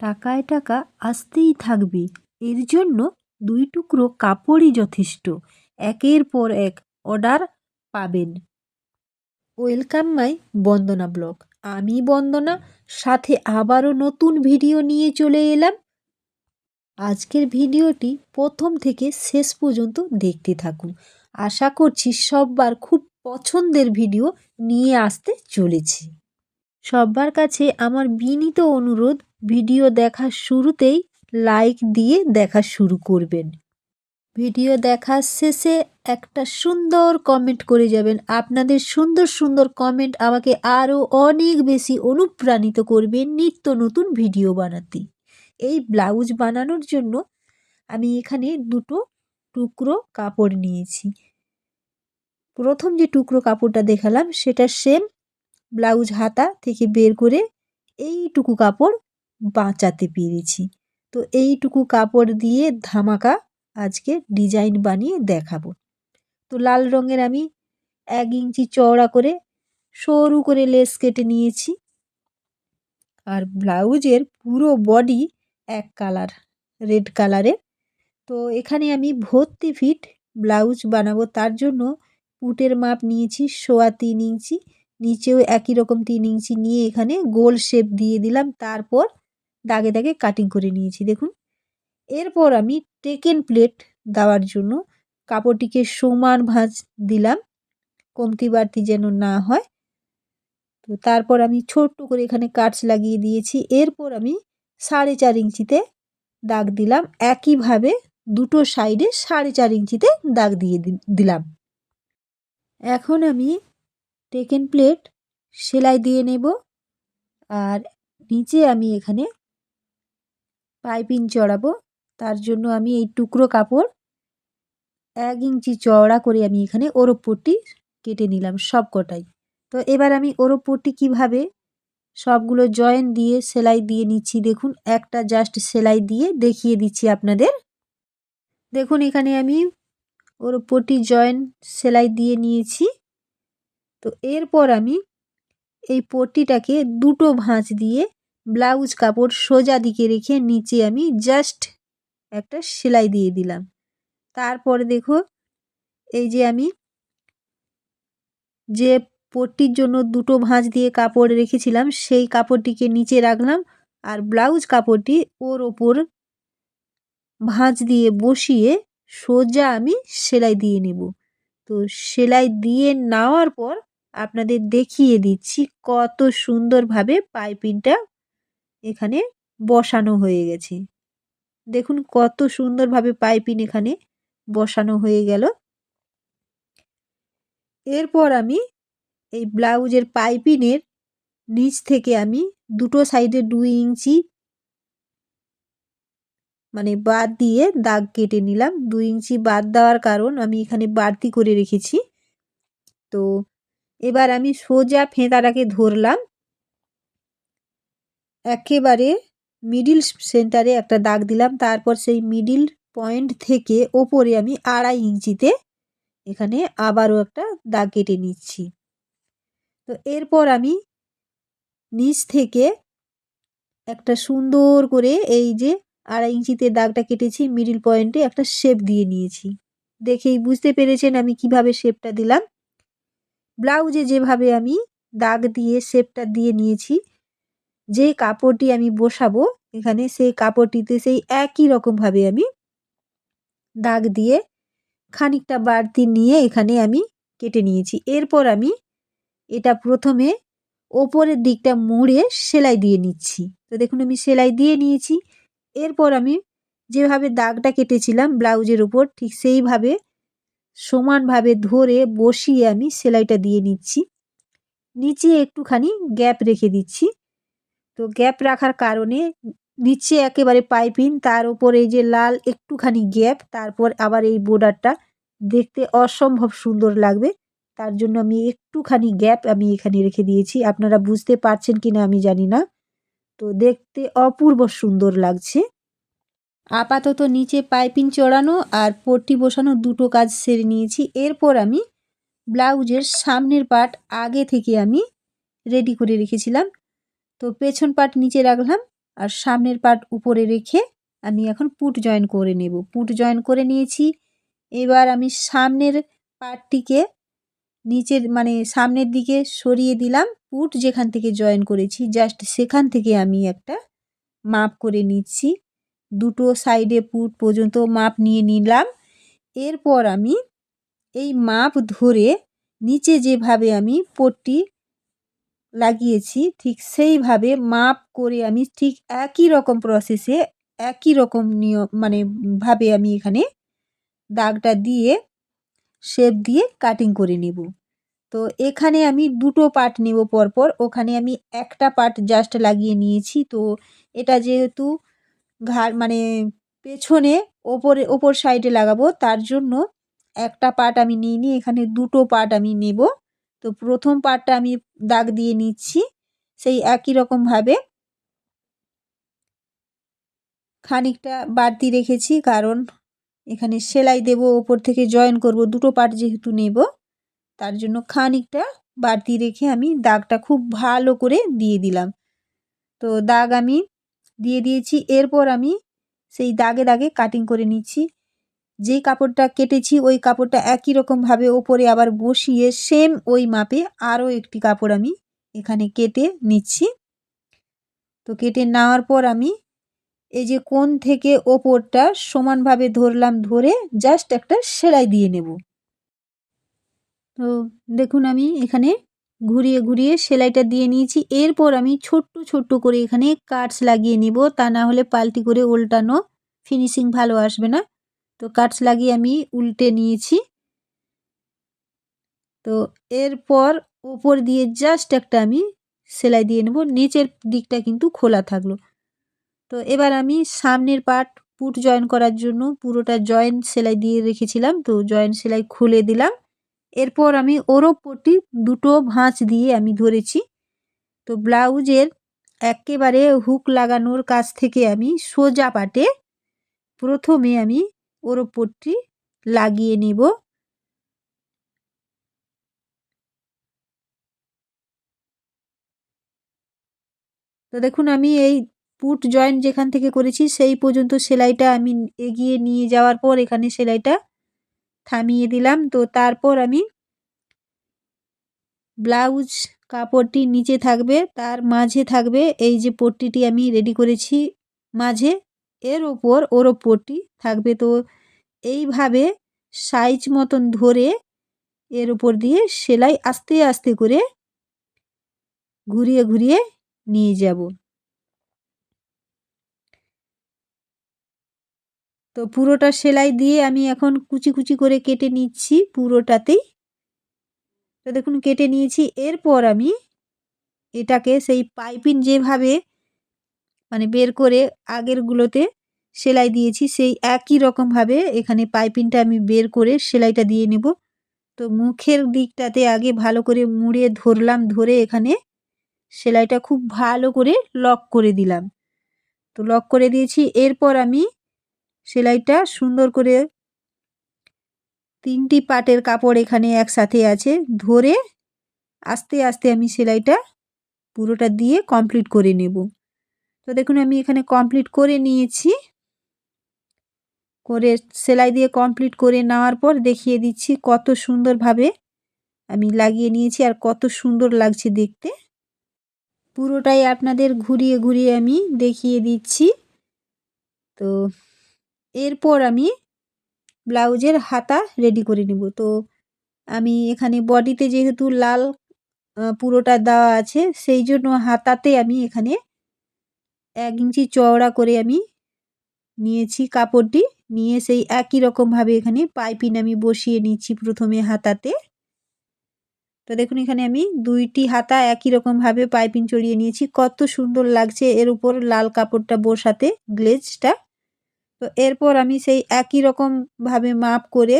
টাকায় টাকা আসতেই থাকবে। এর জন্য দুই টুকরো কাপড়ই যথেষ্ট। একের পর এক অর্ডার পাবেন। Welcome my Bandana blog. আমি বন্দনা, সাথে আবারও নতুন ভিডিও নিয়ে চলে এলাম। আজকের ভিডিওটি প্রথম থেকে শেষ পর্যন্ত দেখতে থাকুন। আশা করছি সববার খুব পছন্দের ভিডিও নিয়ে আসতে চলেছি। সবার কাছে আমার বিনীত অনুরোধ ভিডিও দেখার শুরুতেই লাইক দিয়ে দেখা শুরু করবেন। ভিডিও দেখার শেষে একটা সুন্দর কমেন্ট করে যাবেন। আপনাদের সুন্দর সুন্দর কমেন্ট আমাকে আরও অনেক বেশি অনুপ্রাণিত করবে নিত্য নতুন ভিডিও বানাতে। এই ব্লাউজ বানানোর জন্য আমি এখানে দুটো টুকরো কাপড় নিয়েছি। প্রথম যে টুকরো কাপড়টা দেখালাম সেটা সেম ব্লাউজ হাতা থেকে বের করে এইটুকু কাপড় বাঁচাতে পেরেছি। তো এইটুকু কাপড় দিয়ে ধামাকা আজকে ডিজাইন বানিয়ে দেখাবো। তো লাল রঙের আমি এক ইঞ্চি চওড়া করে সরু করে লেস কেটে নিয়েছি। আর ব্লাউজের পুরো বডি এক কালার, রেড কালারের। তো এখানে আমি ভর্তি ফিট ব্লাউজ বানাবো, তার জন্য পুটের মাপ নিয়েছি, সোয়া তিন ইঞ্চি, নিচেও একই রকম তিন ইঞ্চি নিয়ে এখানে গোল শেপ দিয়ে দিলাম, তারপর দাগে দাগে কাটিং করে নিয়েছি, দেখুন। এরপর আমি টেকেন প্লেট দেওয়ার জন্য কাপড়টিকে সমান ভাঁজ দিলাম, কমতি বাড়তি যেন না হয়। তো তারপর আমি ছোট্ট করে এখানে কাটস লাগিয়ে দিয়েছি। এরপর আমি সাড়ে চার ইঞ্চিতে দাগ দিলাম। একইভাবে দুটো সাইডে সাড়ে চার ইঞ্চিতে দাগ দিয়ে দিলাম। এখন আমি টেকেন প্লেট সেলাই দিয়ে নেব। আর নিচে আমি এখানে পাইপিং চড়াবো। তার জন্য আমি এই টুকরো কাপড় এক ইঞ্চি চওড়া করে আমি এখানে ওর ওপরটি কেটে নিলাম সব কটাই তো এবার আমি ওর ওপরটি কীভাবে সবগুলো জয়েন দিয়ে সেলাই দিয়ে নিচ্ছি দেখুন, একটা জাস্ট সেলাই দিয়ে দেখিয়ে দিচ্ছি আপনাদের। দেখুন এখানে আমি ওর ওপরটি জয়েন সেলাই দিয়ে নিয়েছি। তো এরপর আমি এই পট্টিটাকে দুটো ভাঁজ দিয়ে ব্লাউজ কাপড় সোজা দিকে রেখে নিচে আমি জাস্ট একটা সেলাই দিয়ে দিলাম। তারপরে দেখো, এই যে আমি যে পট্টির জন্য দুটো ভাঁজ দিয়ে কাপড় রেখেছিলাম, সেই কাপড়টিকে নিচে রাখলাম আর ব্লাউজ কাপড়টি ওর ওপর ভাঁজ দিয়ে বসিয়ে সোজা আমি সেলাই দিয়ে নেব। তো সেলাই দিয়ে নেওয়ার পর আপনাদের দেখিয়ে দিচ্ছি কত সুন্দরভাবে পাইপিংটা এখানে বসানো হয়ে গেছে। দেখুন কত সুন্দরভাবে পাইপিং এখানে বসানো হয়ে গেল। এরপর আমি এই ব্লাউজের পাইপিনের নিচ থেকে আমি দুটো সাইডে দুই ইঞ্চি মানে বাদ দিয়ে দাগ কেটে নিলাম। দুই ইঞ্চি বাদ দেওয়ার কারণ আমি এখানে বাড়তি করে রেখেছি। তো এবার আমি সোজা ফেঁতাটাকে ধরলাম। একেবারে মিডিল সেন্টারে একটা দাগ দিলাম। তারপর সেই মিডিল পয়েন্ট থেকে ওপরে আমি আড়াই ইঞ্চিতে এখানে আবারও একটা দাগ কেটে নিচ্ছি। তো এরপর আমি নিচ থেকে একটা সুন্দর করে এই যে আড়াই ইঞ্চিতে দাগটা কেটেছি মিডিল পয়েন্টে একটা শেপ দিয়ে নিয়েছি। দেখেই বুঝতে পেরেছেন আমি কীভাবে শেপটা দিলাম। ব্লাউজে যেভাবে আমি দাগ দিয়ে শেপটা দিয়ে নিয়েছি যে কাপড়টি আমি বসাবো এখানে সেই কাপড়টিতে সেই একই রকমভাবে আমি দাগ দিয়ে খানিকটা বাড়তি নিয়ে এখানে আমি কেটে নিয়েছি। এরপর আমি এটা প্রথমে ওপরের দিকটা মুড়ে সেলাই দিয়ে নিচ্ছি। তো দেখুন আমি সেলাই দিয়ে নিয়েছি। এরপর আমি যেভাবে দাগটা কেটেছিলাম ব্লাউজের উপর ঠিক সেইভাবে সমানভাবে ধরে বসিয়ে আমি সেলাইটা দিয়ে নিচ্ছি। নিচে একটুখানি গ্যাপ রেখে দিচ্ছি। তো গ্যাপ রাখার কারণে নিচে একেবারে পাইপিং, তার উপর এই যে লাল একটুখানি গ্যাপ তারপর আবার এই বর্ডারটা দেখতে অসম্ভব সুন্দর লাগবে। তার জন্য আমি একটুখানি গ্যাপ আমি এখানে রেখে দিয়েছি। আপনারা বুঝতে পারছেন কি না আমি জানি না। তো দেখতে অপূর্ব সুন্দর লাগছে। আপাতত নিচে পাইপিং চড়ানো আর পট্টি বসানো দুটো কাজ সেরে নিয়েছি। এরপর আমি ব্লাউজের সামনের পার্ট আগে থেকে আমি রেডি করে রেখেছিলাম। তো পেছন পার্ট নিচে রাখলাম আর সামনের পার্ট উপরে রেখে আমি এখন পুট জয়েন করে নেব। পুট জয়েন করে নিয়েছি। এবার আমি সামনের পার্টটিকে নিচের মানে সামনের দিকে সরিয়ে দিলাম। পুট যেখান থেকে জয়েন করেছি, জাস্ট সেখান থেকে আমি একটা মাপ করে নিচ্ছি। দুটো সাইডে পুট পর্যন্ত মাপ নিয়ে নিলাম। এরপর আমি এই মাপ ধরে নিচে যেভাবে আমি পট্টি লাগিয়েছি, ঠিক সেইভাবে মাপ করে আমি ঠিক একই রকম প্রসেসে একই রকম নিয়ম মানে ভাবে আমি এখানে দাগটা দিয়ে শেপ দিয়ে কাটিং করে নেব। তো এখানে আমি দুটো পার্ট নেব পরপর। ওখানে আমি একটা পার্ট জাস্ট লাগিয়ে নিয়েছি। তো এটা যেহেতু ঘাড় মানে পেছনে ওপরে, ওপর সাইডে লাগাবো, তার জন্য একটা পার্ট আমি নিয়ে এখানে দুটো পার্ট আমি নেব। তো প্রথম পার্টটা আমি দাগ দিয়ে নিচ্ছি, সেই একই রকমভাবে খানিকটা বাড়তি রেখেছি, কারণ এখানে সেলাই দেব, ওপর থেকে জয়েন করব, দুটো পার্ট যেহেতু নেব, তার জন্য খানিকটা বাড়তি রেখে আমি দাগটা খুব ভালো করে দিয়ে দিলাম। তো দাগ আমি দিয়ে দিয়েছি, এরপর আমি সেই দাগে দাগে কাটিং করে নিচ্ছি। যে কাপড়টা কেটেছি, ওই কাপড়টা একই রকমভাবে ওপরে আবার বসিয়ে সেম ওই মাপে আরও একটি কাপড় আমি এখানে কেটে নিচ্ছি। তো কেটে নেওয়ার পর আমি এই যে কোন থেকে ওপরটা সমানভাবে ধরলাম ধরে জাস্ট একটা সেলাই দিয়ে নেব। তো দেখুন আমি এখানে ঘুরিয়ে ঘুরিয়ে সেলাইটা দিয়ে নিয়েছি। এরপর আমি ছোট্ট ছোট্ট করে এখানে কাটস লাগিয়ে নিব। তা না হলে পাল্টি করে উল্টানো ফিনিশিং ভালো আসবে না। তো কাটস লাগিয়ে আমি উল্টে নিয়েছি। তো এরপর ওপর দিয়ে জাস্ট একটা আমি সেলাই দিয়ে নেব, নিচের দিকটা কিন্তু খোলা থাকল। তো এবার আমি সামনের পার্ট পুট জয়েন করার জন্য পুরোটা জয়েন্ট সেলাই দিয়ে রেখেছিলাম, তো জয়েন্ট সেলাই খুলে দিলাম। এরপর আমি ওরও পটি দুটো ভাঁজ দিয়ে আমি ধরেছি। তো ব্লাউজের একেবারে হুক লাগানোর কাছ থেকে আমি সোজা পাটে প্রথমে আমি ওর ওপরটি লাগিয়ে নেব। তো দেখুন, আমি এই পুট জয়েন্ট যেখান থেকে করেছি, সেই পর্যন্ত সেলাইটা আমি এগিয়ে নিয়ে যাওয়ার পর এখানে সেলাইটা থামিয়ে দিলাম। তো তারপর আমি ব্লাউজ কাপড়টি নিচে থাকবে, তার মাঝে থাকবে, এই যে পট্টিটি আমি রেডি করেছি মাঝে, এর ওপর ওর ওপরটি থাকবে। তো এইভাবে সাইজ মতন ধরে এর উপর দিয়ে সেলাই আস্তে আস্তে করে ঘুরিয়ে ঘুরিয়ে নিয়ে যাব। তো পুরোটা সেলাই দিয়ে আমি এখন কুচি কুচি করে কেটে নিচ্ছি পুরোটাতেই। তো দেখুন, কেটে নিয়েছি। এরপর আমি এটাকে সেই পাইপিন যেভাবে মানে বের করে আগেরগুলোতে সেলাই দিয়েছি। সেই একই রকমভাবে এখানে পাইপিনটা আমি বের করে সেলাইটা দিয়ে নেব। তো মুখের দিকটাতে আগে ভালো করে মুড়ে ধরলাম, ধরে এখানে সেলাইটা খুব ভালো করে লক করে দিলাম। তো লক করে দিয়েছি। এরপর আমি সেলাইটা সুন্দর করে তিনটি পাটের কাপড় এখানে একসাথে আছে। ধরে আস্তে আস্তে আমি সেলাইটা পুরোটা দিয়ে কমপ্লিট করে নেব। তো দেখুন আমি এখানে কমপ্লিট করে নিয়েছি। করে সেলাই দিয়ে কমপ্লিট করে নেওয়ার পর দেখিয়ে দিচ্ছি কত সুন্দরভাবে আমি লাগিয়ে নিয়েছি আর কত সুন্দর লাগছে দেখতে। পুরোটাই আপনাদের ঘুরিয়ে ঘুরিয়ে আমি দেখিয়ে দিচ্ছি। তো এরপর আমি ব্লাউজের হাতা রেডি করে নেব। তো আমি এখানে বডিতে যেহেতু লাল পুরোটা দেওয়া আছে, সেই জন্য হাতাতে আমি এখানে এক ইঞ্চি চওড়া করে আমি নিয়েছি কাপড়টি। নিয়ে সেই একই রকমভাবে এখানে পাইপিন আমি বসিয়ে নিচ্ছি প্রথমে হাতাতে। তো দেখুন এখানে আমি দুইটি হাতা একই রকমভাবে পাইপিং চড়িয়ে নিয়েছি। কত সুন্দর লাগছে এর উপর লাল কাপড়টা বসাতে গ্লেজটা। তো এরপর আমি সেই একই রকমভাবে মাপ করে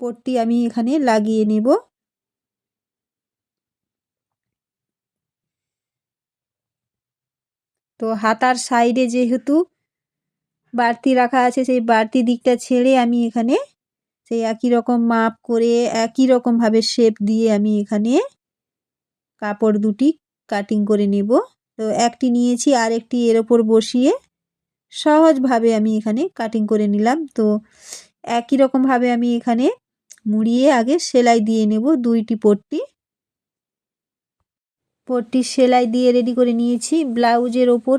পট্টি আমি এখানে লাগিয়ে নেব। তো হাতার সাইডে যেহেতু বাড়তি রাখা আছে, সেই বাড়তি দিকটা ছেড়ে আমি এখানে সেই একই রকম মাপ করে, একই রকমভাবে শেপ দিয়ে আমি এখানে কাপড় দুটি কাটিং করে নেব। তো একটি নিয়েছি আর একটি এর ওপর বসিয়ে সহজভাবে আমি এখানে কাটিং করে নিলাম। তো একই রকমভাবে আমি এখানে মুড়িয়ে আগে সেলাই দিয়ে নেব দুইটি পট্টি। পট্টির সেলাই দিয়ে রেডি করে নিয়েছি। ব্লাউজের ওপর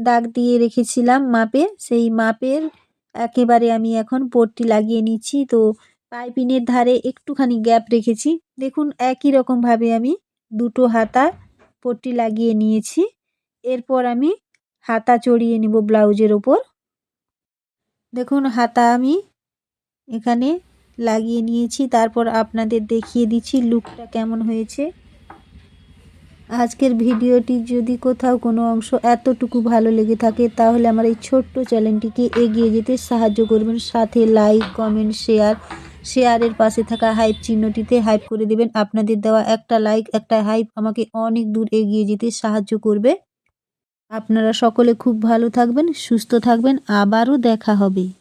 দাগ দিয়ে রেখেছিলাম মাপে সেই মাপের একেবারে আমি এখন পট্টি লাগিয়ে নিচ্ছি। তো পাইপিনের ধারে একটুখানি গ্যাপ রেখেছি। দেখুন, একই রকমভাবে আমি দুটো হাতা পট্টি লাগিয়ে নিয়েছি। এরপর আমি হাতা চড়িয়ে নেব ব্লাউজের ওপর। দেখুন, হাতা আমি এখানে লাগিয়ে নিয়েছি। তারপর আপনাদের দেখিয়ে দিচ্ছি লুকটা কেমন হয়েছে। আজকের ভিডিওটি যদি কোথাও কোনো অংশ এতটুকু ভালো লেগে থাকে, তাহলে আমার এই ছোট্ট চ্যানেলটিকে এগিয়ে যেতে সাহায্য করবেন। সাথে লাইক, কমেন্ট, শেয়ার। শেয়ারের পাশে থাকা হাইপ চিহ্নটিতে হাইপ করে দেবেন। আপনাদের দেওয়া একটা লাইক একটা হাইপ আমাকে অনেক দূর এগিয়ে যেতে সাহায্য করবে। আপনারা সকলে খুব ভালো থাকবেন, সুস্থ থাকবেন। আবারও দেখা হবে।